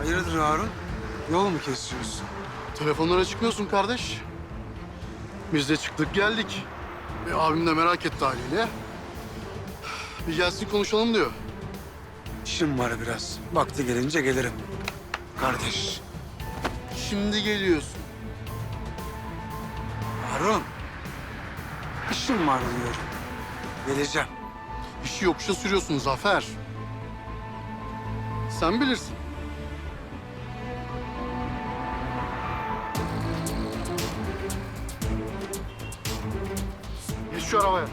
Hayırdır Harun? Yol mu kesiyorsun? Telefonlara çıkmıyorsun kardeş. Biz de çıktık geldik. E, abim de merak etti haliyle. Bir gelsin konuşalım diyor. İşim var biraz. Vakti gelince gelirim. Kardeş. Şimdi geliyorsun. Harun. İşim var diyorum. Geleceğim. İşi yokuşa sürüyorsun Zafer. Sen bilirsin. Şu arabaya.